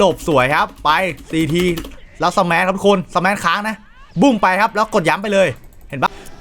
หลบสวยครับ ไปซีทีแล้วสมัครับทุกคนสมัค้างนะ บุ้มไปครับ แล้วกดย้ำไปเลย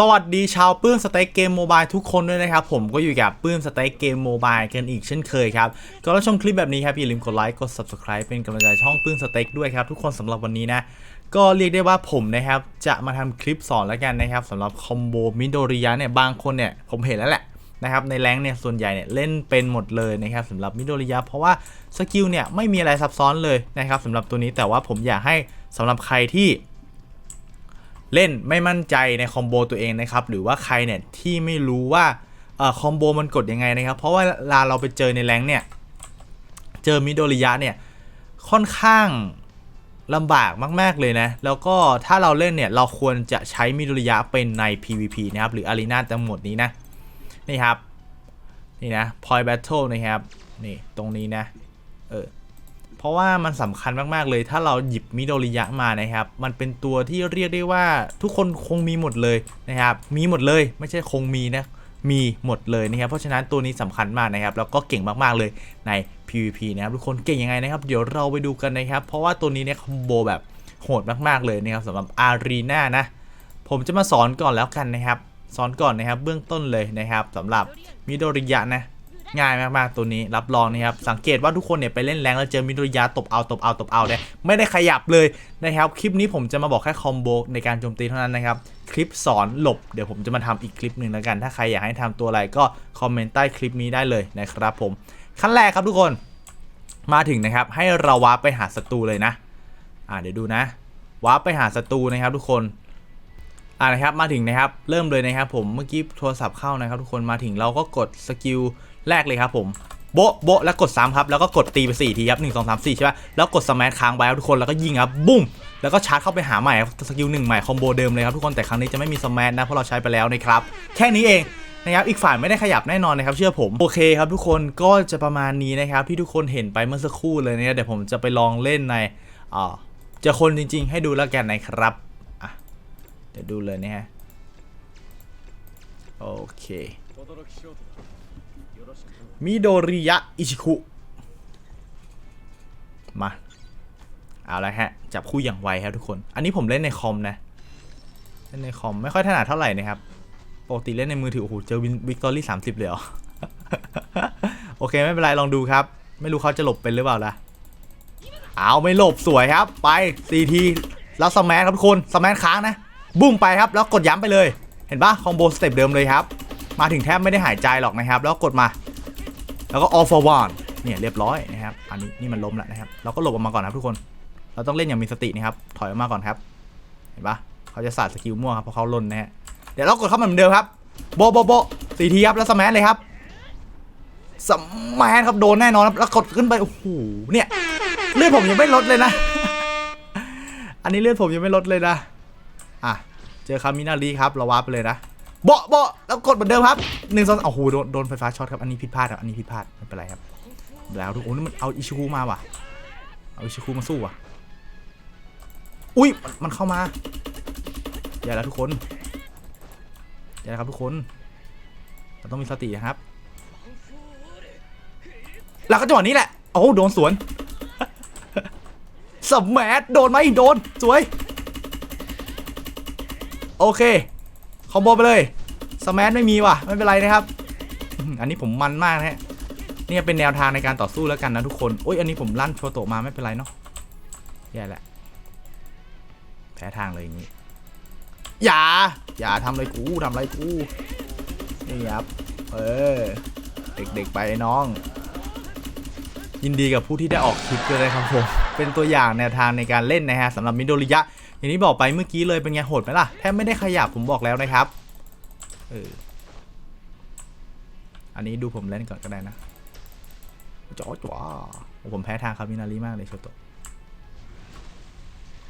สวัสดีชาวปื้มสเต็กเกมโมบายทุกคนด้วยนะครับ ผมก็อยู่กับปื้มสเต็กเกมโมบายกันอีกเช่นเคยครับก่อนรับชมคลิปแบบนี้ครับ อย่าลืมกดไลค์กด subscribe เป็นกำลังใจช่องปื้มสเต็กด้วยครับ ทุกคนสำหรับวันนี้นะ ก็เรียกได้ว่าผมนะครับ จะมาทำคลิปสอนแล้วกันนะครับสำหรับคอมโบมิโดริยะเนี่ยบางคนเนี่ยผมเห็นแล้วแหละนะครับในแรงเนี่ยส่วนใหญ่เนี่ยเล่นเป็นหมดเลยนะครับสำหรับมิโดริยะเพราะว่าสกิลเนี่ยไม่มีอะไรซับซ้อนเลยนะครับสำหรับตัวนี้แต่ว่าผมอยากให้สำหรับใครที่ เล่นไม่มั่นใจในคอมโบตัวเองนะครับหรือว่าใครเนี่ยที่ไม่รู้ว่าอคอมโบมันกดยังไงนะครับ เพราะว่าเวลาเราไปเจอในแรงเนี่ย เจอมิโดริยะเนี่ยค่อนข้างลำบากมาก ๆ เลยนะ แล้วก็ถ้าเราเล่นเนี่ย เราควรจะใช้มิโดริยะเป็นใน PVP นะครับ หรืออารีนาทั้งหมดนี้นะ นี่ครับ นี่นะ Point Battle นะครับ นี่ตรงนี้นะ เออ เพราะว่ามันสำคัญมาก ๆ เลย ถ้าเราหยิบมิโดริยะมานะครับ มันเป็นตัวที่เรียกได้ว่าทุกคนคงมีหมดเลยนะครับ มีหมดเลยไม่ใช่คงมีนะ มีหมดเลยนะครับ เพราะฉะนั้นตัวนี้สำคัญมากนะครับ แล้วก็เก่งมาก ๆ เลยใน PVP นะครับ ทุกคนเก่งยังไงนะครับ เดี๋ยวเราไปดูกันนะครับ เพราะว่าตัวนี้เนี่ยคอมโบแบบโหดมาก ๆ เลยนะครับสำหรับอารีนานะ ผมจะมาสอนก่อนแล้วกันนะครับ สอนก่อนนะครับ เบื้องต้นเลยนะครับสำหรับมิโดริยะนะ ง่ายมากๆตัวนี้รับรองนะครับสังเกตว่าทุกคนเนี่ยไปเล่นแรงแล้วเจอมิโดริยะตบเอาตบเอาตบเอาเนี่ยไม่ได้ขยับเลยนะครับคลิปนี้ผมจะมาบอกแค่คอมโบในการโจมตีเท่านั้นนะครับคลิปสอนหลบเดี๋ยวผมจะมาทำอีกคลิปหนึ่งแล้วกัน ถ้าใครอยากให้ทำตัวอะไรก็คอมเมนต์ใต้คลิปนี้ได้เลยนะครับผมขั้นแรกครับทุกคนมาถึงนะครับให้เราวาร์ปไปหาศัตรูเลยนะอ่าเดี๋ยวดูนะวาร์ปไปหาศัตรูนะครับทุกคนอ่านะครับมาถึงนะครับเริ่มเลยนะครับผมเมื่อกี้โทรศัพท์เข้านะครับทุกคนมาถึงเราก็กดสกิล แรกเลยครับผมโบะโบะแล้วกด3ครับแล้วก็กดตีไป4ทีครับ1 2 3 4ใช่ป่ะแล้วกดสมัค้างไว้ครับทุกคนแล้วก็ยิงครับบุ้มแล้วก็ชาร์จเข้าไปหาใหม่ครับสกิลหนึ่งใหม่คอมโบเดิมเลยครับทุกคนแต่ครั้งนี้จะไม่มีสมันะเพราะเราใช้ไปแล้วนะครับแค่นี้เองนะครับอีกฝ่ายไม่ได้ขยับแน่นอนนะครับเชื่อผมโอเคครับทุกคนก็จะประมาณนี้นะครับที่ทุกคนเห็นไปเมื่อสักครู่เลยเนะครับเดี๋ยวผมจะไปลองเล่นในอ่าจอคนจริง ๆ ให้ดูแล้วกันนะครับอะเดี๋ยวดูเลยนะฮะโอเค มิโดริยะ อิชิคุ มา เอาละฮะ จับคู่อย่างไวครับทุกคน อันนี้ผมเล่นในคอมนะ เล่นในคอม ไม่ค่อยถนัดเท่าไหร่นะครับ ปกติเล่นในมือถือ โอ้โห เจอวิกตอรี่สามสิบเลยเหรอ โอเค ไม่เป็นไร ลองดูครับ ไม่รู้เขาจะหลบเป็นหรือเปล่าล่ะเอาไม่หลบสวยครับ ไปซีทีแล้วสแมนครับทุกคนสแมนค้างนะบุ้มไปครับ แล้วกดย้ำไปเลย เห็นปะคอมโบสเต็ปเดิมเลยครับ มาถึงแทบไม่ได้หายใจหรอกนะครับ แล้วกดมา แล้วก็ all for one เนี่ยเรียบร้อยนะครับ อันนี้นี่มันล้มแล้วนะครับ เราก็หลบออกมาก่อนครับทุกคน เราต้องเล่นอย่างมีสตินะครับ ถอยออกมาก่อนครับ เห็นปะเขาจะสาดสกิลมั่วครับเพราะเขาลนนะฮะ เดี๋ยวเรากดเข้ามาเหมือนเดิมครับ โบโบโบสี่ทีครับ แล้วสแมนเลยครับสแมนครับโดนแน่นอนครับ แล้วกดขึ้นไป โอ้โห เนี่ยเลือดผมยังไม่ลดเลยนะ อันนี้เลือดผมยังไม่ลดเลยนะ อะ เจอคามินารีครับ เราวาร์ปไปเลยนะ โบะโบะแล้วกดเหมือนเดิมครับหนึ่งสองโอ้โหโดนโดนไฟฟ้าช็อตครับอันนี้ผิดพลาดครับอันนี้ผิดพลาดไม่เป็นไรครับ แล้วทุกคนนี่มันเอาอิชิคุมาว่ะ เอาอิชิคุมาสู้ว่ะ อุ้ยมันเข้ามาอย่าแล้วทุกคนอย่าแล้วครับทุกคนเราต้องมีสติครับแล้วก็จังหวะนี้แหละโอ้โหโดนสวนสมแมทโดนไหมโดนสวย โอเค คอมโบไปเลยสแมทไม่มีว่ะไม่เป็นไรนะครับ อันนี้ผมมันมากนะฮะเนี่ยเป็นแนวทางในการต่อสู้แล้วกันนะทุกคนโอ้ยอันนี้ผมลั่นโชโตะมาไม่เป็นไรเนาะแย่แหละแพ้ทางเลยอย่างนี้ อย่า อย่าทำอะไรกูทำอะไรกูนี่ครับเออเด็กๆไปไอ้น้อง ยินดีกับผู้ที่ได้ออกคลิปด้วยนะครับผม เป็นตัวอย่างแนวทางในการเล่นนะฮะสำหรับมิโดริยะ อย่างที่บอกไปเมื่อกี้เลยเป็นไงโหดไหมล่ะแทบไม่ได้ขยับผมบอกแล้วนะครับเอออันนี้ดูผมเล่นก่อนก็ได้นะจ๋อจ๋อผมแพ้ทางคามินารีมากเลยโชโต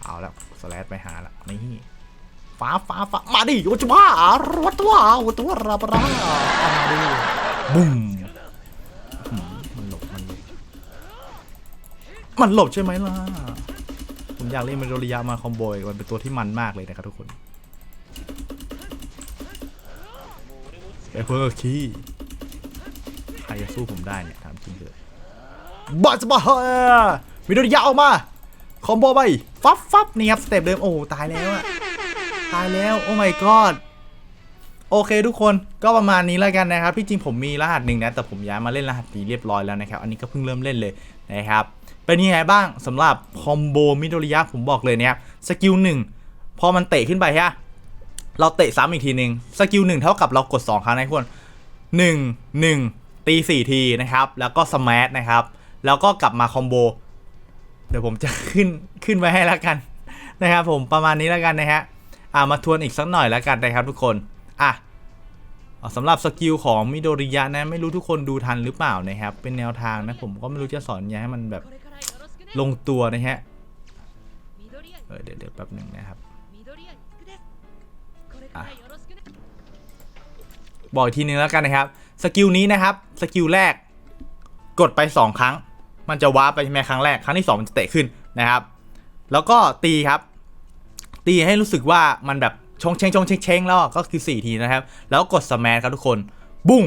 เอาแล้วสแลดไปหาละนี่ฟ้าฟ้าฟ้ามาดิโอ้จ้ารวดตัววัตัวราบราเอามาดิบุ้ม มันหลบใช่ไหมล่ะ ผมอยากเล่นมันโดริยามาคอมโบอีกมันเป็นตัวที่มันมากเลยนะครับทุกคนเอเวอร์คีใครจะสู้ผมได้เนี่ยถามจริงเลยบัสบาเฮมีโดริยาออกมา คอมโบไปฟับฟับนี่ครับสเต็ปเดิมโอ้ตายแล้วอะตายแล้วโอ้ my god โอเคทุกคนก็ประมาณนี้แล้วกันนะครับที่จริงผมมีรหัสหนึ่งนะแต่ผมย้ายมาเล่นรหัสนี้เรียบร้อยแล้วนะครับ อันนี้ก็เพิ่งเริ่มเล่นเลยนะครับ เป็นยังไงบ้างสำหรับคอมโบมิโดริยะผมบอกเลยเนี่ยสกิลหนึ่งพอมันเตะขึ้นไปฮะเราเตะซ้ำอีกทีหนึ่งสกิลหนึ่งเท่ากับเรากด 2 ครั้งนะทุกคนหนึ่งหนึ่งตีสี่ทีนะครับ แล้วก็สมาร์ทนะครับ แล้วก็กลับมาคอมโบเดี๋ยวผมจะขึ้นขึ้นไว้ให้แล้วกันนะครับ ผมประมาณนี้แล้วกันนะฮะอ่ามาทวนอีกสักหน่อยแล้วกันนะครับทุกคนอะสำหรับสกิลของมิโดริยะนะ ไม่รู้ทุกคนดูทันหรือเปล่านะครับ เป็นแนวทางนะผมก็ไม่รู้จะสอนยังไงให้มันแบบ ลงตัวนะฮะเออเดี๋ยวเดี๋ยวแป๊บหนึ่งนะครับอ่บอกอีกทีนึงแล้วกันนะครับ สกิลนี้นะครับ สกิลแรก กดไป 2 ครั้ง มันจะวาร์ปไปใช่ไหมครั้งแรก ครั้งที่ 2 มันจะเตะขึ้นนะครับ แล้วก็ตีครับ ตีให้รู้สึกว่ามันแบบชงเชงชงเชงเชงแล้วก็คือ 4 ทีนะครับ แล้วกดสแมนครับทุกคน บุ้ง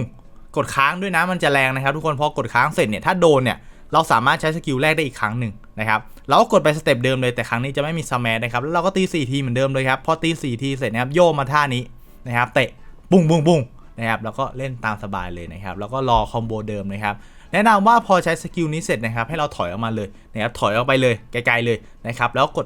กดค้างด้วยนะ มันจะแรงนะครับทุกคน พอกดค้างเสร็จเนี่ย ถ้าโดนเนี่ย เราสามารถใช้สกิลแรกได้อีกครั้งหนึ่งนะครับเราก็กดไปสเต็ปเดิมเลยแต่ครั้งนี้จะไม่มีสแมนนะครับแล้วเราก็ตี4ทีเหมือนเดิมเลยครับพอตี4ทีเสร็จนะครับโยมาท่านี้นะครับเตะบุ้งบุ้งบุ้งนะครับแล้วก็เล่นตามสบายเลยนะครับแล้วก็รอคอมโบเดิมนะครับแนะนำว่าพอใช้สกิลนี้เสร็จนะครับให้เราถอยออกมาเลยนะครับถอยออกไปเลยไกลๆเลยนะครับแล้วกด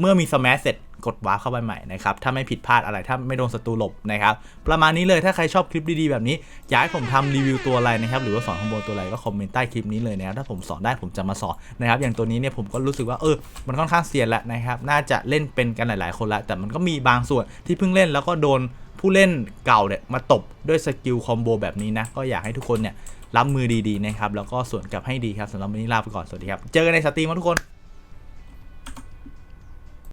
เมื่อมีสแมสเสร็จกดวาร์ปเข้าไปใหม่นะครับ ถ้าไม่ผิดพลาดอะไร ถ้าไม่โดนศัตรูหลบนะครับ ประมาณนี้เลย ถ้าใครชอบคลิปดีๆแบบนี้ อยากให้ผมทำรีวิวตัวอะไรนะครับ หรือว่าสอนคอมโบตัวอะไรก็คอมเมนต์ใต้คลิปนี้เลยนะครับ ถ้าผมสอนได้ผมจะมาสอนนะครับ อย่างตัวนี้เนี่ยผมก็รู้สึกว่าเออ มันค่อนข้างเซียนแล้วนะครับ น่าจะเล่นเป็นกันหลาย ๆ คนล้วแต่มันก็มีบางส่วนที่เพิ่งเล่นแล้วก็โดนผู้เล่นเก่าเนี่ยมาตบด้วยสกิลคอมโบแบบนี้นะ ก็อยากให้ทุกคนเนี่ยรับมือดีๆนะครับ แล้วก็ส่วนกลับให้ดีครับสำหรับวันนี้ลาไปก่อน สวัสดีครับ เจอกันในสตรีมทุกคน